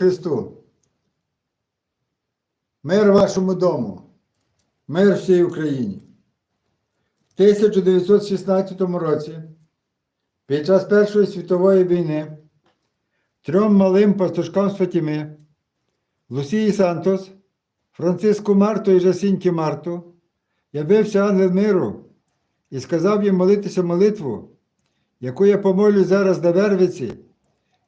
Христу. Мир вашому дому, мир всій Україні. В 1916 році, під час Першої світової війни, трьом малим пастушкам з Лусії Сантос, Франциску Марту і Жасінті Марту, явився ангел миру і сказав їм молитися молитву, яку я помолю зараз на Вервиці,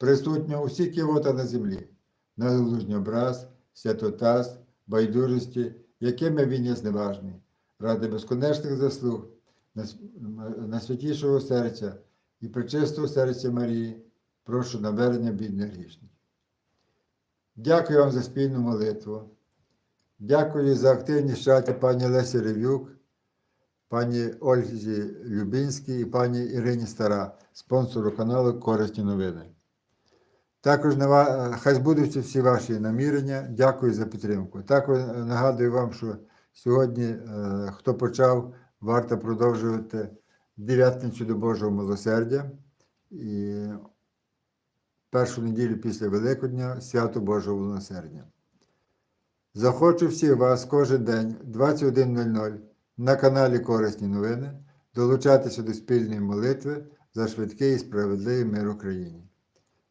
присутнього у всіх кивота на землі, належний образ, святотаз, байдужості, якими він є зневажний, ради безконечних заслуг, найсвятішого серця і причистого серця Марії, прошу навернення бідних грішників. Дякую вам за спільну молитву. Дякую за активність чаті пані Лесі Ревюк, пані Ользі Любінській і пані Ірині Стара, спонсору каналу Корисні новини. Також ва- хай збудуться всі ваші намірення. Дякую за підтримку. Також нагадую вам, що сьогодні, е, хто почав, варто продовжувати дев'ятницю до Божого милосердя. І першу неділю після Великодня свято Божого милосердя. Захочу всіх вас кожен день 21.00 на каналі Корисні новини долучатися до спільної молитви за швидкий і справедливий мир Україні.